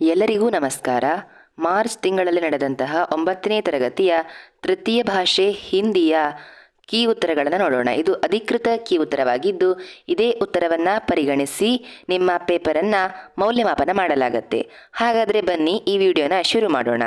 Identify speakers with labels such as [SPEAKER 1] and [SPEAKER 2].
[SPEAKER 1] ಎಲ್ಲರಿಗೂ ನಮಸ್ಕಾರ. ಮಾರ್ಚ್ ತಿಂಗಳಲ್ಲಿ ನಡೆದಂತಹ ಒಂಬತ್ತನೇ ತರಗತಿಯ ತೃತೀಯ ಭಾಷೆ ಹಿಂದಿಯ ಕೀ ಉತ್ತರಗಳನ್ನು ನೋಡೋಣ. ಇದು ಅಧಿಕೃತ ಕೀ ಉತ್ತರವಾಗಿದ್ದು, ಇದೇ ಉತ್ತರವನ್ನು ಪರಿಗಣಿಸಿ ನಿಮ್ಮ ಪೇಪರನ್ನು ಮೌಲ್ಯಮಾಪನ ಮಾಡಲಾಗತ್ತೆ. ಹಾಗಾದರೆ ಬನ್ನಿ ಈ ವಿಡಿಯೋನ ಶುರು ಮಾಡೋಣ.